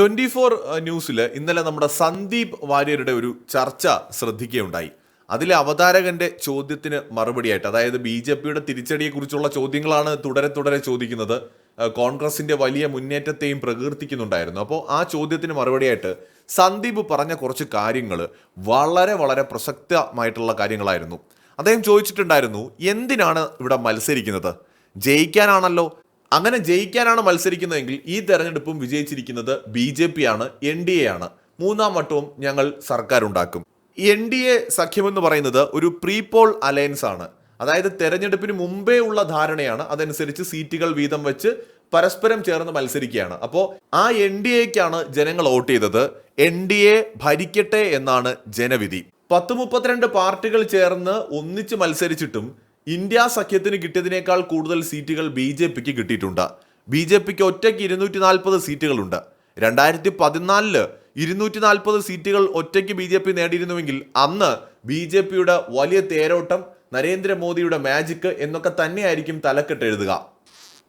Twenty four ന്യൂസിൽ ഇന്നലെ നമ്മുടെ സന്ദീപ് വാര്യരുടെ ഒരു ചർച്ച ശ്രദ്ധിക്കുകയുണ്ടായി. അതിലെ അവതാരകന്റെ ചോദ്യത്തിന് മറുപടിയായിട്ട് അതായത് ബി ജെ പിയുടെ തിരിച്ചടിയെക്കുറിച്ചുള്ള ചോദ്യങ്ങളാണ് തുടരെ തുടരെ ചോദിക്കുന്നത് കോൺഗ്രസിന്റെ വലിയ മുന്നേറ്റത്തെയും പ്രകീർത്തിക്കുന്നുണ്ടായിരുന്നു. അപ്പോൾ ആ ചോദ്യത്തിന് മറുപടിയായിട്ട് സന്ദീപ് പറഞ്ഞ കുറച്ച് കാര്യങ്ങൾ വളരെ വളരെ പ്രസക്തമായിട്ടുള്ള കാര്യങ്ങളായിരുന്നു. അദ്ദേഹം ചോദിച്ചിട്ടുണ്ടായിരുന്നു എന്തിനാണ് ഇവിടെ മത്സരിക്കുന്നത്? ജയിക്കാനാണല്ലോ അങ്ങനെ ജയിക്കാനാണ് മത്സരിക്കുന്നതെങ്കിൽ ഈ തെരഞ്ഞെടുപ്പും വിജയിച്ചിരിക്കുന്നത് ബി ജെ പി ആണ് എൻ ഡി എ ആണ്. മൂന്നാം വട്ടവും ഞങ്ങൾ സർക്കാർ ഉണ്ടാക്കും എൻ ഡി എ സഖ്യമെന്ന് പറയുന്നത് ഒരു പ്രീപോൾ അലയൻസ് ആണ് അതായത് തെരഞ്ഞെടുപ്പിന് മുമ്പേ ഉള്ള ധാരണയാണ് അതനുസരിച്ച് സീറ്റുകൾ വീതം വെച്ച് പരസ്പരം ചേർന്ന് മത്സരിക്കുകയാണ്. അപ്പോൾ ആ എൻ ഡി എക്കാണ് ജനങ്ങൾ വോട്ട് ചെയ്തത്. എൻ ഡി എ ഭരിക്കട്ടെ എന്നാണ് ജനവിധി. പത്ത് മുപ്പത്തിരണ്ട് പാർട്ടികൾ ചേർന്ന് ഒന്നിച്ച് മത്സരിച്ചിട്ടും ഇന്ത്യ സഖ്യത്തിന് കിട്ടിയതിനേക്കാൾ കൂടുതൽ സീറ്റുകൾ ബി ജെ പിക്ക് കിട്ടിയിട്ടുണ്ട്. ബി ജെ പിക്ക് ഒറ്റയ്ക്ക് ഇരുന്നൂറ്റി നാൽപ്പത് സീറ്റുകളുണ്ട്. രണ്ടായിരത്തി പതിനാലിൽ ഇരുന്നൂറ്റി നാൽപ്പത് സീറ്റുകൾ ഒറ്റയ്ക്ക് ബി ജെ പി നേടിയിരുന്നുവെങ്കിൽ അന്ന് ബി ജെ പിയുടെ വലിയ തേരോട്ടം നരേന്ദ്രമോദിയുടെ മാജിക്ക് എന്നൊക്കെ തന്നെയായിരിക്കും തലക്കെട്ട് എഴുതുക.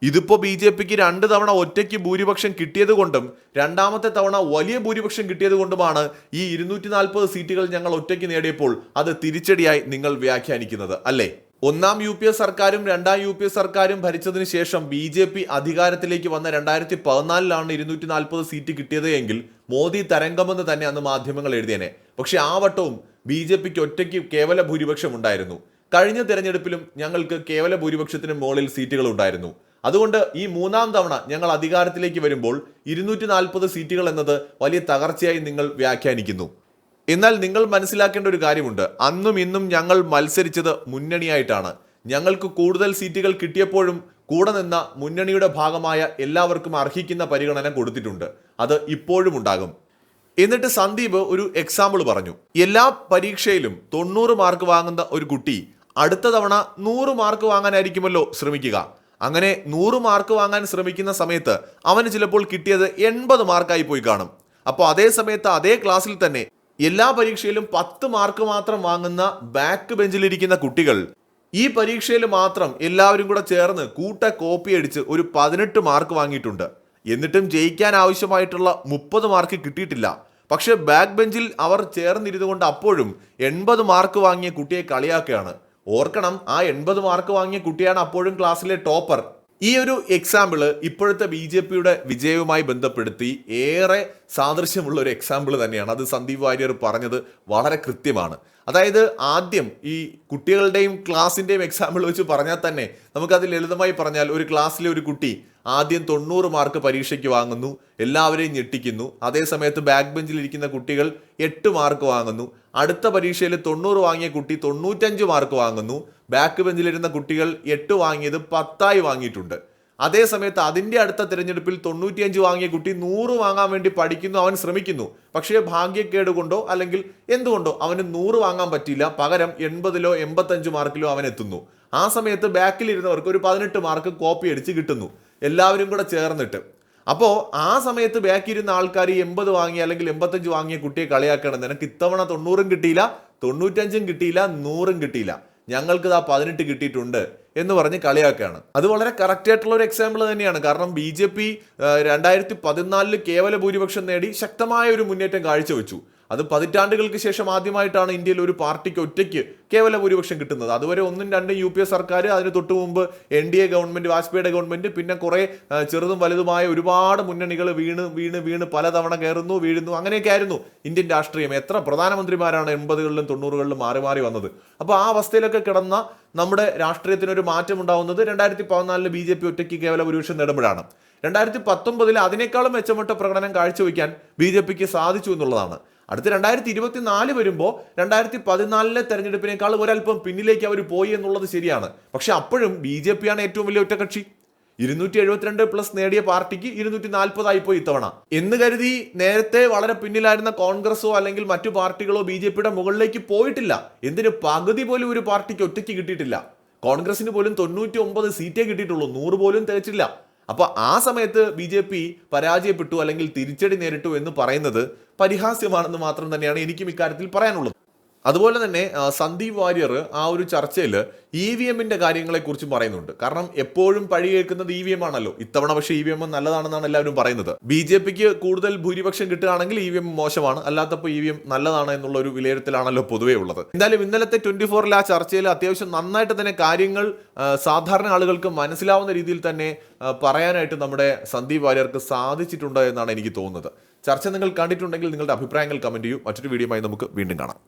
ഇതിപ്പോൾ ബി ജെ പിക്ക് രണ്ട് തവണ ഒറ്റയ്ക്ക് ഭൂരിപക്ഷം കിട്ടിയത് കൊണ്ടും രണ്ടാമത്തെ തവണ വലിയ ഭൂരിപക്ഷം കിട്ടിയത് കൊണ്ടുമാണ് ഈ ഇരുന്നൂറ്റി നാൽപ്പത് സീറ്റുകൾ ഞങ്ങൾ ഒറ്റയ്ക്ക് നേടിയപ്പോൾ അത് തിരിച്ചടിയായി നിങ്ങൾ വ്യാഖ്യാനിക്കുന്നത് അല്ലേ? ഒന്നാം യു പി എ സർക്കാരും രണ്ടാം യു പി എ സർക്കാരും ഭരിച്ചതിന് ശേഷം ബി ജെ പി അധികാരത്തിലേക്ക് വന്ന രണ്ടായിരത്തി പതിനാലിലാണ് ഇരുന്നൂറ്റി നാൽപ്പത് സീറ്റ് കിട്ടിയത് എങ്കിൽ മോദി തരംഗമെന്ന് തന്നെ അന്ന് മാധ്യമങ്ങൾ എഴുതിയേനെ. പക്ഷെ ആ വട്ടവും ബി ജെ പിക്ക് ഒറ്റയ്ക്ക് കേവല ഭൂരിപക്ഷം ഉണ്ടായിരുന്നു. കഴിഞ്ഞ തെരഞ്ഞെടുപ്പിലും ഞങ്ങൾക്ക് കേവല ഭൂരിപക്ഷത്തിന് മുകളിൽ സീറ്റുകൾ ഉണ്ടായിരുന്നു. അതുകൊണ്ട് ഈ മൂന്നാം തവണ ഞങ്ങൾ അധികാരത്തിലേക്ക് വരുമ്പോൾ ഇരുന്നൂറ്റി സീറ്റുകൾ എന്നത് വലിയ തകർച്ചയായി നിങ്ങൾ വ്യാഖ്യാനിക്കുന്നു. എന്നാൽ നിങ്ങൾ മനസ്സിലാക്കേണ്ട ഒരു കാര്യമുണ്ട്. അന്നും ഇന്നും ഞങ്ങൾ മത്സരിച്ചത് മുന്നണിയായിട്ടാണ്. ഞങ്ങൾക്ക് കൂടുതൽ സീറ്റുകൾ കിട്ടിയപ്പോഴും കൂടെ നിന്ന മുന്നണിയുടെ ഭാഗമായ എല്ലാവർക്കും അർഹിക്കുന്ന പരിഗണന കൊടുത്തിട്ടുണ്ട്. അത് ഇപ്പോഴും ഉണ്ടാകും. എന്നിട്ട് സന്ദീപ് ഒരു എക്സാമ്പിൾ പറഞ്ഞു. എല്ലാ പരീക്ഷയിലും തൊണ്ണൂറ് മാർക്ക് വാങ്ങുന്ന ഒരു കുട്ടി അടുത്ത തവണ നൂറ് മാർക്ക് വാങ്ങാനായിരിക്കുമല്ലോ ശ്രമിക്കുക. അങ്ങനെ നൂറ് മാർക്ക് വാങ്ങാൻ ശ്രമിക്കുന്ന സമയത്ത് അവന് ചിലപ്പോൾ കിട്ടിയത് എൺപത് മാർക്കായി പോയി കാണും. അപ്പോൾ അതേ സമയത്ത് അതേ ക്ലാസ്സിൽ തന്നെ എല്ലാ പരീക്ഷയിലും പത്ത് മാർക്ക് മാത്രം വാങ്ങുന്ന ബാക്ക് ബെഞ്ചിലിരിക്കുന്ന കുട്ടികൾ. ഈ പരീക്ഷയിൽ മാത്രം എല്ലാവരും കൂടെ ചേർന്ന് കൂട്ട കോപ്പി അടിച്ച് ഒരു പതിനെട്ട് മാർക്ക് വാങ്ങിയിട്ടുണ്ട്. എന്നിട്ടും ജയിക്കാൻ ആവശ്യമായിട്ടുള്ള മുപ്പത് മാർക്ക് കിട്ടിയിട്ടില്ല. പക്ഷേ ബാക്ക് ബെഞ്ചിൽ അവർ ചേർന്നിരുന്നു കൊണ്ട് അപ്പോഴും എൺപത് മാർക്ക് വാങ്ങിയ കുട്ടിയെ കളിയാക്കുകയാണ്. ഓർക്കണം ആ എൺപത് മാർക്ക് വാങ്ങിയ കുട്ടിയാണ് അപ്പോഴും ക്ലാസ്സിലെ ടോപ്പർ ഈ ഒരു എക്സാമ്പിൾ ഇപ്പോഴത്തെ ബി ജെ പിയുടെ വിജയവുമായി ബന്ധപ്പെടുത്തി ഏറെ സാദൃശ്യമുള്ള ഒരു എക്സാമ്പിൾ തന്നെയാണ്. അത് സന്ദീപ് വാര്യർ പറഞ്ഞത് വളരെ കൃത്യമാണ്. അതായത് ആദ്യം ഈ കുട്ടികളുടെയും ക്ലാസിന്റെയും എക്സാമ്പിൾ വെച്ച് പറഞ്ഞാൽ തന്നെ നമുക്കത് ലളിതമായി പറഞ്ഞാൽ ഒരു ക്ലാസ്സിലെ ഒരു കുട്ടി ആദ്യം തൊണ്ണൂറ് മാർക്ക് പരീക്ഷയ്ക്ക് വാങ്ങുന്നു എല്ലാവരെയും ഞെട്ടിക്കുന്നു. അതേസമയത്ത് ബാക്ക് ബെഞ്ചിൽ ഇരിക്കുന്ന കുട്ടികൾ എട്ട് മാർക്ക് വാങ്ങുന്നു. അടുത്ത പരീക്ഷയിൽ തൊണ്ണൂറ് വാങ്ങിയ കുട്ടി തൊണ്ണൂറ്റഞ്ച് മാർക്ക് വാങ്ങുന്നു. ബാക്ക് ബെഞ്ചിലിരുന്ന കുട്ടികൾ എട്ട് വാങ്ങിയത് പത്തായി വാങ്ങിയിട്ടുണ്ട്. അതേസമയത്ത് അതിന്റെ അടുത്ത തിരഞ്ഞെടുപ്പിൽ തൊണ്ണൂറ്റിയഞ്ച് വാങ്ങിയ കുട്ടി നൂറ് വാങ്ങാൻ വേണ്ടി പഠിക്കുന്നു അവൻ ശ്രമിക്കുന്നു. പക്ഷേ ഭാഗ്യക്കേട് കൊണ്ടോ അല്ലെങ്കിൽ എന്തുകൊണ്ടോ അവന് നൂറ് വാങ്ങാൻ പറ്റിയില്ല. പകരം എൺപതിലോ എൺപത്തഞ്ച് മാർക്കിലോ അവൻ എത്തുന്നു. ആ സമയത്ത് ബാക്കിലിരുന്നവർക്ക് ഒരു പതിനെട്ട് മാർക്ക് കോപ്പി അടിച്ച് കിട്ടുന്നു. എല്ലാവരും കൂടെ ചേർന്നിട്ട്. അപ്പോൾ ആ സമയത്ത് ബാക്കിയിരുന്ന ആൾക്കാർ ഈ എൺപത് വാങ്ങി അല്ലെങ്കിൽ എൺപത്തഞ്ച് വാങ്ങിയ കുട്ടിയെ കളിയാക്കണം നിനക്ക് ഇത്തവണ തൊണ്ണൂറും കിട്ടിയില്ല തൊണ്ണൂറ്റഞ്ചും കിട്ടിയില്ല നൂറും കിട്ടിയില്ല. ഞങ്ങൾക്ക് ഇതാ പതിനെട്ട് കിട്ടിയിട്ടുണ്ട് എന്ന് പറഞ്ഞ് കളിയാക്കുകയാണ്. അത് വളരെ കറക്റ്റ് ആയിട്ടുള്ള ഒരു എക്സാമ്പിൾ തന്നെയാണ്. കാരണം ബി ജെ പി രണ്ടായിരത്തി പതിനാലിൽ കേവല ഭൂരിപക്ഷം നേടി ശക്തമായ ഒരു മുന്നേറ്റം കാഴ്ചവെച്ചു. അത് പതിറ്റാണ്ടുകൾക്ക് ശേഷം ആദ്യമായിട്ടാണ് ഇന്ത്യയിൽ ഒരു പാർട്ടിക്ക് ഒറ്റയ്ക്ക് കേവല ഭൂരിപക്ഷം കിട്ടുന്നത്. അതുവരെ ഒന്നും രണ്ടും യു പി എ സർക്കാർ അതിന് തൊട്ട് മുമ്പ് എൻ ഡി എ ഗവൺമെന്റ് വാജ്പേയിയുടെ ഗവൺമെന്റ് പിന്നെ കുറെ ചെറുതും വലുതുമായ ഒരുപാട് മുന്നണികൾ വീണ് വീണ് വീണ് പലതവണ കയറുന്നു വീഴുന്നു അങ്ങനെയൊക്കെ ആയിരുന്നു ഇന്ത്യൻ രാഷ്ട്രീയം. എത്ര പ്രധാനമന്ത്രിമാരാണ് എൺപതുകളിലും തൊണ്ണൂറുകളിലും മാറി മാറി വന്നത്. അപ്പോൾ ആ അവസ്ഥയിലൊക്കെ കിടന്ന നമ്മുടെ രാഷ്ട്രീയത്തിനൊരു മാറ്റം ഉണ്ടാവുന്നത് രണ്ടായിരത്തി പതിനാലിൽ ബി ജെ പി ഒറ്റയ്ക്ക് കേവല ഭൂരിപക്ഷം നേടുമ്പോഴാണ്. രണ്ടായിരത്തി പത്തൊമ്പതിൽ അതിനേക്കാളും മെച്ചപ്പെട്ട പ്രകടനം കാഴ്ചവെക്കാൻ ബി ജെ പിക്ക് സാധിച്ചു എന്നുള്ളതാണ്. അടുത്ത രണ്ടായിരത്തി ഇരുപത്തിനാല് വരുമ്പോൾ രണ്ടായിരത്തി പതിനാലിലെ തെരഞ്ഞെടുപ്പിനേക്കാൾ ഒരല്പം പിന്നിലേക്ക് അവർ പോയി എന്നുള്ളത് ശരിയാണ്. പക്ഷെ അപ്പോഴും ബി ജെ പി ആണ് ഏറ്റവും വലിയ ഒറ്റകക്ഷി. ഇരുന്നൂറ്റി എഴുപത്തിരണ്ട് പ്ലസ് നേടിയ പാർട്ടിക്ക് ഇരുന്നൂറ്റി നാൽപ്പതായി പോയി ഇത്തവണ. എന്ന് കരുതി നേരത്തെ വളരെ പിന്നിലായിരുന്ന കോൺഗ്രസോ അല്ലെങ്കിൽ മറ്റു പാർട്ടികളോ ബി ജെ പിയുടെ മുകളിലേക്ക് പോയിട്ടില്ല. എന്തിന് പകുതി പോലും ഒരു പാർട്ടിക്ക് ഒറ്റയ്ക്ക് കിട്ടിയിട്ടില്ല. കോൺഗ്രസിന് പോലും തൊണ്ണൂറ്റി ഒമ്പത് സീറ്റേ കിട്ടിയിട്ടുള്ളൂ. നൂറ് പോലും തികച്ചില്ല അപ്പൊ ആ സമയത്ത് ബി ജെ പി പരാജയപ്പെട്ടു അല്ലെങ്കിൽ തിരിച്ചടി നേരിട്ടു എന്ന് പറയുന്നത് പരിഹാസ്യമാണെന്ന് മാത്രം തന്നെയാണ് എനിക്കും ഇക്കാര്യത്തിൽ പറയാനുള്ളത്. അതുപോലെ തന്നെ സന്ദീപ് വാര്യർ ആ ഒരു ചർച്ചയിൽ ഇ വി എമ്മിന്റെ കാര്യങ്ങളെക്കുറിച്ച് പറയുന്നുണ്ട്. കാരണം എപ്പോഴും പഴി കേൾക്കുന്നത് ഇ വി എം ആണല്ലോ. ഇത്തവണ പക്ഷേ ഇ വി എം നല്ലതാണെന്നാണ് എല്ലാവരും പറയുന്നത്. ബി ജെ പിക്ക് കൂടുതൽ ഭൂരിപക്ഷം കിട്ടുകയാണെങ്കിൽ ഇ വി എം മോശമാണ്. അല്ലാത്തപ്പോൾ ഇ വി എം നല്ലതാണ് എന്നുള്ള ഒരു വിലയിരുത്തലാണല്ലോ പൊതുവേ ഉള്ളത്. എന്തായാലും ഇന്നലത്തെ ട്വന്റി ഫോറിൽ ആ ചർച്ചയിൽ അത്യാവശ്യം നന്നായിട്ട് തന്നെ കാര്യങ്ങൾ സാധാരണ ആളുകൾക്ക് മനസ്സിലാവുന്ന രീതിയിൽ തന്നെ പറയാനായിട്ട് നമ്മുടെ സന്ദീപ് വാര്യർക്ക് സാധിച്ചിട്ടുണ്ട് എന്നാണ് എനിക്ക് തോന്നുന്നത്. ചർച്ച നിങ്ങൾ കണ്ടിട്ടുണ്ടെങ്കിൽ നിങ്ങളുടെ അഭിപ്രായങ്ങൾ കമന്റ് ചെയ്യൂ. മറ്റൊരു വീഡിയോയുമായി നമുക്ക് വീണ്ടും കാണാം.